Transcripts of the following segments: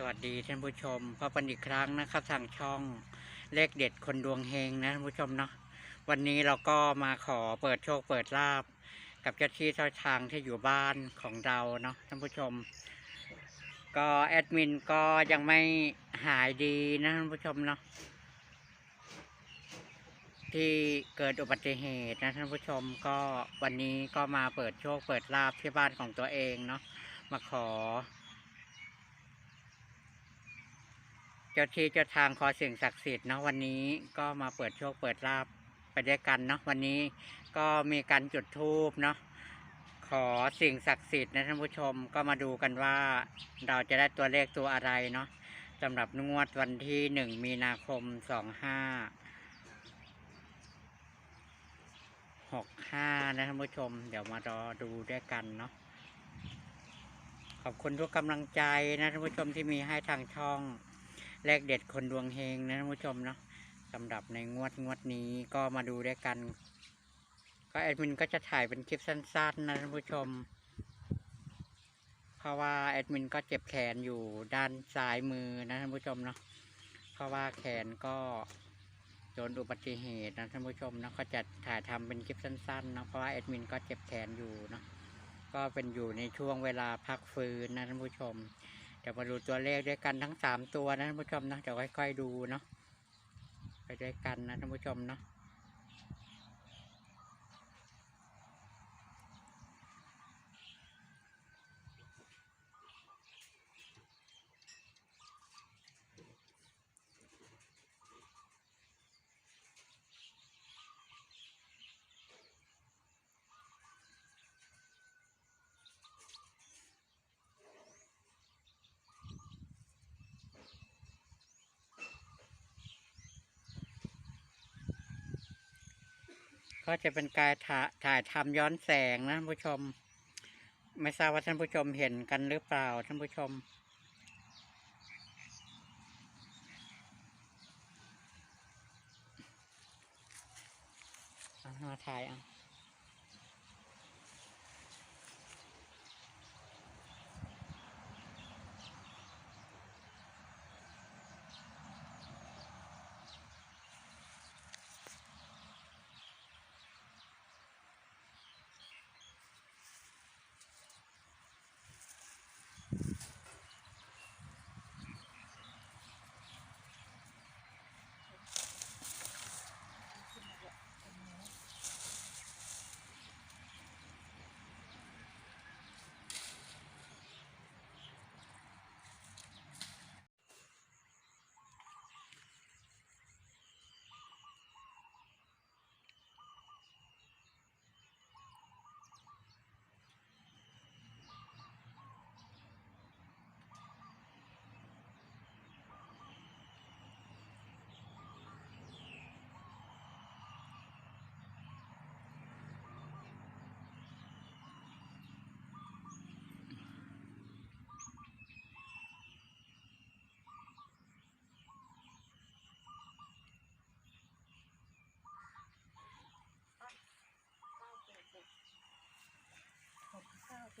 สวัสดีท่านผู้ชมพบกันอีกครั้งนะครับทางช่องเลขเด็ดคนดวงเฮงนะท่านผู้ชมเนาะวันนี้เราก็มาขอเปิดโชคเปิดลาบ กับเจ้าที่เจ้าทางที่อยู่บ้านของเราเนาะท่านผู้ชม ก็แอดมินก็ยังไม่หายดีนะท่านผู้ชมเนาะที่เกิดอุบัติเหตุนะท่านผู้ชมก็วันนี้ก็มาเปิดโชคเปิดลาบที่บ้านของตัวเองเนาะมาขอ เจ้าที่เจ้าทางขอสิ่งศักดิ์สิทธิ์เนาะวันนี้ก็มาเปิดโชคเปิดลาบไปด้วยกันเนาะวันนี้ก็มีการจุดธูปเนาะขอสิ่งศักดิ์สิทธิ์นะท่านผู้ชมก็มาดูกันว่าเราจะได้ตัวเลขตัวอะไรเนาะสำหรับงวดวันที่หนึ่งมีนาคมสองห้าหกห้านะท่านผู้ชม เดี๋ยวมารอดูด้วยกันเนาะขอบคุณทุกกำลังใจนะท่านผู้ชมที่มีให้ทางช่อง เลขเด็ดคนดวงเฮงนะท่านผู้ชมเนาะสำหรับในงวดงวดนี้ก็มาดูด้วยกัน ก็แอดมินก็จะถ่ายเป็นคลิปสั้นๆนะท่านผู้ชม เพราะว่าแอดมินก็เจ็บแขนอยู่ด้านซ้ายมือนะท่านผู้ชมเนาะเพราะว่าแขนก็โดนอุบัติเหตุนะท่านผู้ชมเนาะก็จะถ่ายทำเป็นคลิปสั้นๆเนาะเพราะว่าแอดมินก็เจ็บแขนอยู่เนาะก็เป็นอยู่ในช่วงเวลาพักฟื้นนะท่านผู้ชม เดี๋ยวมาดูตัวเลขด้วยกันทั้งสามตัวนะท่านผู้ชมนะเดี๋ยวค่อยๆดูเนาะไปด้วยกันนะท่านผู้ชมเนาะ ก็จะเป็นการถ่าถายทำย้อนแสงนะท่านผู้ชม ไม่ทราบว่าท่านผู้ชมเห็นกันหรือเปล่าท่านผู้ชมมาถ่ายอะ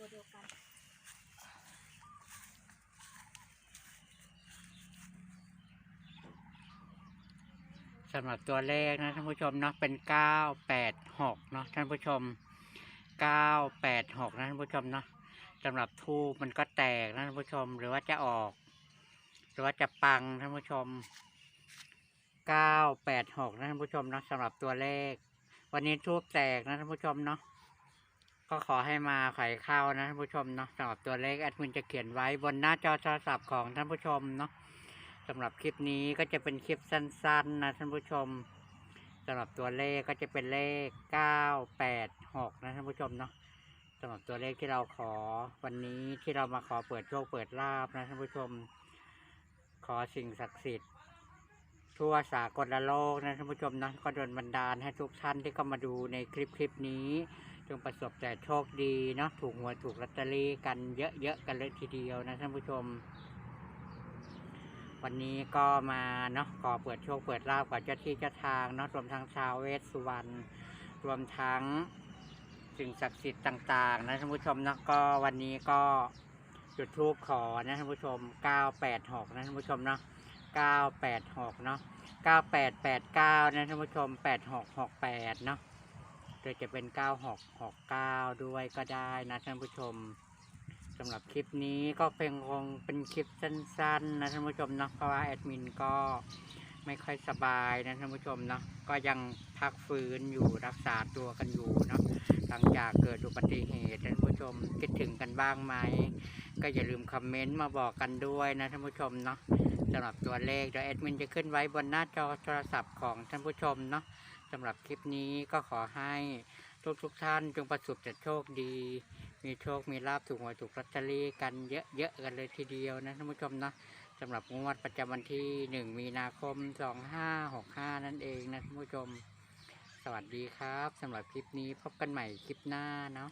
ตัวเดียวกันสำหรับตัวเลขนะท่านผู้ชมเนาะเป็นเก้าแปดหกเนาะท่านผู้ชมเก้าแปดหกนะท่านผู้ชมเนาะสำหรับทูบมันก็แตกนะท่านผู้ชม หรือว่าจะออก หรือว่าจะปังท่านผู้ชมเก้าแปดหกนะท่านผู้ชมเนาะสำหรับตัวเลข วันนี้ทูบแตกนะท่านผู้ชมเนาะ ก็ขอให้มาไขเข้านะท่านผู้ชมเนาะสำหรับตัวเลขแอดมินจะเขียนไว้บนหน้าจอโทรศัพท์ของท่านผู้ชมเนาะสำหรับคลิปนี้ก็จะเป็นคลิปสั้นๆนะท่านผู้ชมสำหรับตัวเลขก็จะเป็นเลข 986 นะท่านผู้ชมเนาะสำหรับตัวเลขที่เราขอวันนี้ที่เรามาขอเปิดโชคเปิดลาบนะท่านผู้ชม ขอสิ่งศักดิ์สิทธิ์ทั่วสากลโลกนะท่านผู้ชมนะก็โดนบันดาลให้ทุกท่านที่เข้ามาดูในคลิปคลิปนี้ จงประสบแต่โชคดีเนาะถูกหวยถูกลอตเตอรี่กันเยอะๆกันเลยทีเดียวนะท่านผู้ชม วันนี้ก็มาเนาะขอเปิดโชคเปิดลาบกับเจ้าที่เจ้าทางเนาะรวมทั้งชาวเวสสุวรรณรวมทั้งสิ่งศักดิ์สิทธิ์ต่าง ๆ นะท่านผู้ชมเนาะก็วันนี้ก็จุดทูบขอนะท่านผู้ชม 986 นะท่านผู้ชมเนาะ 986 เนาะ 9889 นะท่านผู้ชม 8668 เนาะ โดยจะเป็น 9669 ด้วยก็ได้นะท่านผู้ชมสำหรับคลิปนี้ก็เป็นคงเป็นคลิปสั้นๆนะท่านผู้ชมเนาะเพราะว่าแอดมินก็ไม่ค่อยสบายนะท่านผู้ชมเนาะก็ยังพักฟื้นอยู่รักษาตัวกันอยู่เนาะหลังจากเกิดอุบัติเหตุท่านผู้ชมคิดถึงกันบ้างไหม ก็อย่าลืมคอมเมนต์มาบอกกันด้วยนะท่านผู้ชมเนาะ สำหรับตัวเลขเดี๋ยวแอดมินจะขึ้นไว้บนหน้าจอโทรศัพท์ของท่านผู้ชมเนาะสำหรับคลิปนี้ก็ขอให้ทุกทุกท่านจงประสบแต่โชคดี มีโชคมีลาบถูกหวยถูกลอตเตอรี่กันเยอะๆกันเลยทีเดียวนะท่านผู้ชมเนาะสำหรับงวดประจำวันที่ 1 มีนาคม 2565 นั่นเองนะท่านผู้ชม สวัสดีครับสำหรับคลิปนี้พบกันใหม่คลิปหน้าเนาะ